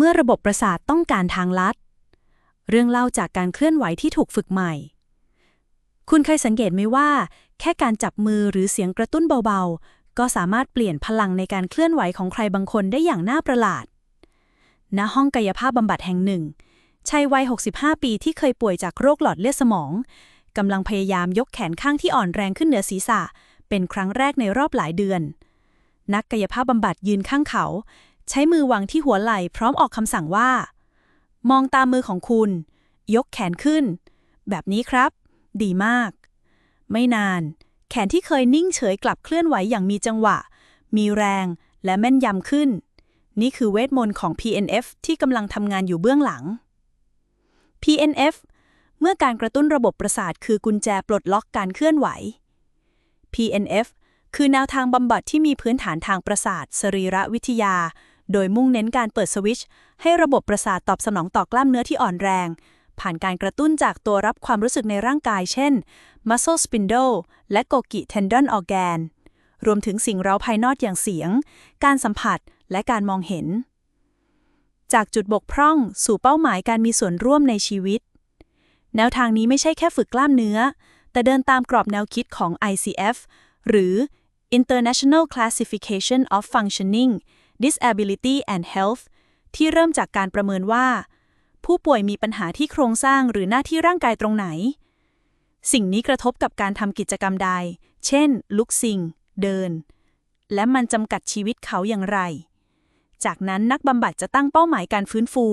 เมื่อระบบประสาทต้องการทางลัด เรื่องเล่าจากการเคลื่อนไหวที่ถูกฝึกใหม่ คุณเคยสังเกตไหมว่า แค่การจับมือหรือเสียงกระตุ้นเบาๆ ก็สามารถเปลี่ยนพลังในการเคลื่อนไหวของใครบางคนได้อย่างน่าประหลาด ณ ห้องกายภาพบำบัดแห่งหนึ่งชายวัย 65 ปีที่เคยป่วยจากโรคหลอดเลือดสมองกำลังพยายามยกแขนข้างที่อ่อนแรงขึ้นเหนือศีรษะ เป็นครั้งแรกในรอบหลายเดือน นักกายภาพบำบัดยืนข้างเขา ใช้มือวางที่หัวไหล่พร้อมออกคำสั่งว่า มองตามมือของคุณ ยกแขนขึ้น แบบนี้ครับ ดีมาก ไม่นาน แขนที่เคยนิ่งเฉยกลับเคลื่อนไหวอย่างมีจังหวะ มีแรงและแม่นยำขึ้น นี่คือเวทมนต์ของ PNF ที่กำลังทำงานอยู่เบื้องหลัง PNF เมื่อการกระตุ้นระบบประสาทคือกุญแจปลดล็อกการเคลื่อนไหว PNF คือแนวทางบำบัดที่มีพื้นฐานทางประสาท สรีระวิทยา โดยมุ่งเน้นการเปิดสวิตช์ให้ระบบประสาทตอบสนองต่อกล้ามเนื้อที่อ่อนแรง ผ่านการกระตุ้นจากตัวรับความรู้สึกในร่างกาย เช่น muscle spindle และ Golgi tendon organ รวมถึงสิ่งเร้าภายนอกอย่างเสียง การสัมผัสและการมองเห็น จากจุดบกพร่องสู่เป้าหมายการมีส่วนร่วมในชีวิต แนวทางนี้ไม่ใช่แค่ฝึกกล้ามเนื้อ แต่เดินตามกรอบแนวคิดของ ICF หรือ International Classification of Functioning Disability and Health ที่เริ่มจากการประเมินว่า ผู้ป่วยมีปัญหาที่โครงสร้างหรือหน้าที่ร่างกายตรงไหน สิ่งนี้กระทบกับการทำกิจกรรมใด เช่น ลุกซิงเดิน และมันจำกัดชีวิตเขาอย่างไร จากนั้นนักบำบัดจะตั้งเป้าหมายการฟื้นฟู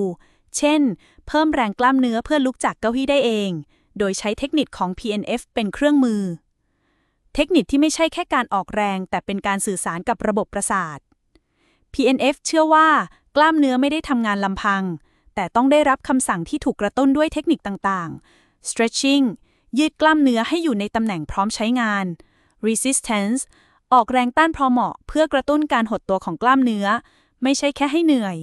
เช่น เพิ่มแรงกล้ามเนื้อเพื่อลุกจากเก้าอี้ได้เอง โดยใช้เทคนิคของ PNF เป็นเครื่องมือ เทคนิคที่ไม่ใช่แค่การออกแรง แต่เป็นการสื่อสารกับระบบประสาท PNF เชื่อว่ากล้ามเนื้อไม่ได้ทำงานลำพัง แต่ต้องได้รับคำสั่งที่ถูกกระตุ้นด้วยเทคนิคต่างๆ stretching ยืดกล้ามเนื้อให้อยู่ในตำแหน่งพร้อมใช้งาน resistance ออกแรงต้านพอเหมาะ เพื่อกระตุ้นการหดตัวของกล้ามเนื้อ ไม่ใช่แค่ให้เหนื่อย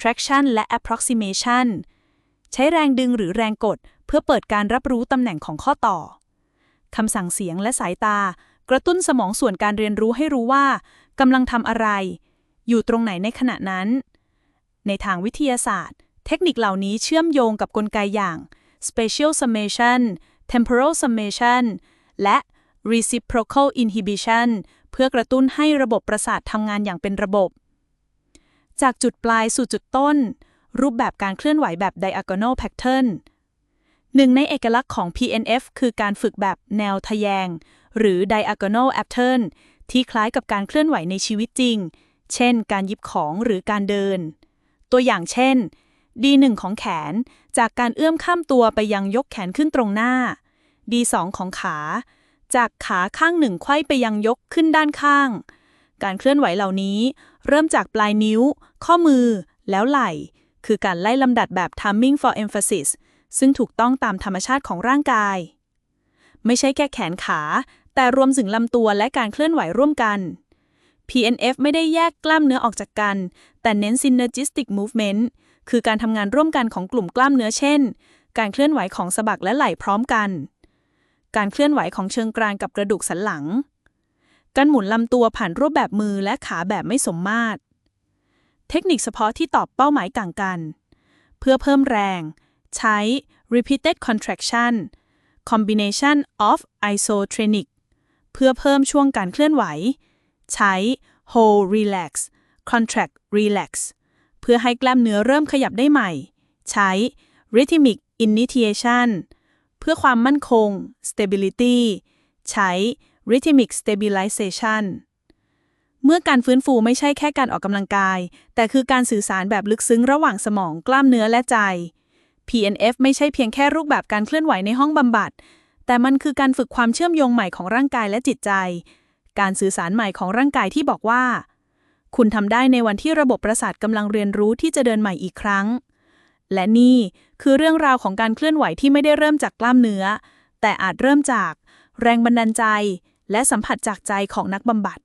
traction และ approximation ใช้แรงดึงหรือแรงกด เพื่อเปิดการรับรู้ตำแหน่งของข้อต่อคำสั่งเสียงและสายตา กระตุ้นสมองส่วนการเรียนรู้ให้รู้ว่ากำลังทำอะไร อยู่ตรงไหนในขณะนั้น ในทางวิทยาศาสตร์ เทคนิคเหล่านี้เชื่อมโยงกับกลไกอย่าง spatial summation temporal summation และ reciprocal inhibition เพื่อกระตุ้นให้ระบบประสาททำงานอย่างเป็นระบบ จากจุดปลายสู่จุดต้น รูปแบบการเคลื่อนไหวแบบ diagonal pattern หนึ่งในเอกลักษณ์ของ PNF คือการฝึกแบบแนวทะแยง หรือ diagonal pattern ที่คล้ายกับการเคลื่อนไหวในชีวิตจริง เช่น การยิบของหรือการเดิน ตัวอย่างเช่น D1 ของแขนจากการเอื้อมข้ามตัวไปยังยกแขนขึ้นตรงหน้า D2 ของขา จากขาข้างหนึ่งไขว้ไปยังยกขึ้นด้านข้าง การเคลื่อนไหวเหล่านี้ เริ่มจากปลายนิ้ว ข้อมือ แล้วไหล่ คือการไล่ลำดับแบบ timing for emphasis ซึ่งถูกต้องตามธรรมชาติของร่างกาย ไม่ใช่แค่แขนขา แต่รวมถึงลำตัวและการเคลื่อนไหวร่วมกัน PNF ไม่ได้แยกกล้ามเนื้อออกจากกัน แต่เน้น synergistic movement คือการทำงานร่วมกันของกลุ่มกล้ามเนื้อเช่น การเคลื่อนไหวของสะบักและไหล่พร้อมกัน การเคลื่อนไหวของเชิงกรานกับกระดูกสันหลัง การหมุนลำตัวผ่านรูปแบบมือและขาแบบไม่สมมาตร เทคนิคเฉพาะที่ตอบเป้าหมายต่างกัน เพื่อเพิ่มแรง ใช้ repeated contraction combination of isotrenic เพื่อเพิ่มช่วงการเคลื่อนไหว ใช้ hold relax contract relax เพื่อให้กล้ามเนื้อเริ่มขยับได้ใหม่ ใช้ rhythmic initiation เพื่อความมั่นคง stability ใช้ rhythmic stabilization เมื่อการฟื้นฟูไม่ใช่แค่การออกกำลังกาย แต่คือการสื่อสารแบบลึกซึ้งระหว่างสมองกล้ามเนื้อและใจ PNF ไม่ใช่เพียงแค่รูปแบบการเคลื่อนไหวในห้องบำบัด แต่มันคือการฝึกความเชื่อมโยงใหม่ของร่างกายและจิตใจ การสื่อสารใหม่ของร่างกายที่บอกว่า คุณทำได้ในวันที่ระบบประสาทกำลังเรียนรู้ที่จะเดินใหม่อีกครั้ง และนี่คือเรื่องราวของการเคลื่อนไหวที่ไม่ได้เริ่มจากกล้ามเนื้อ แต่อาจเริ่มจาก แรงบันดาลใจ และสัมผัสจากใจของนักบำบัด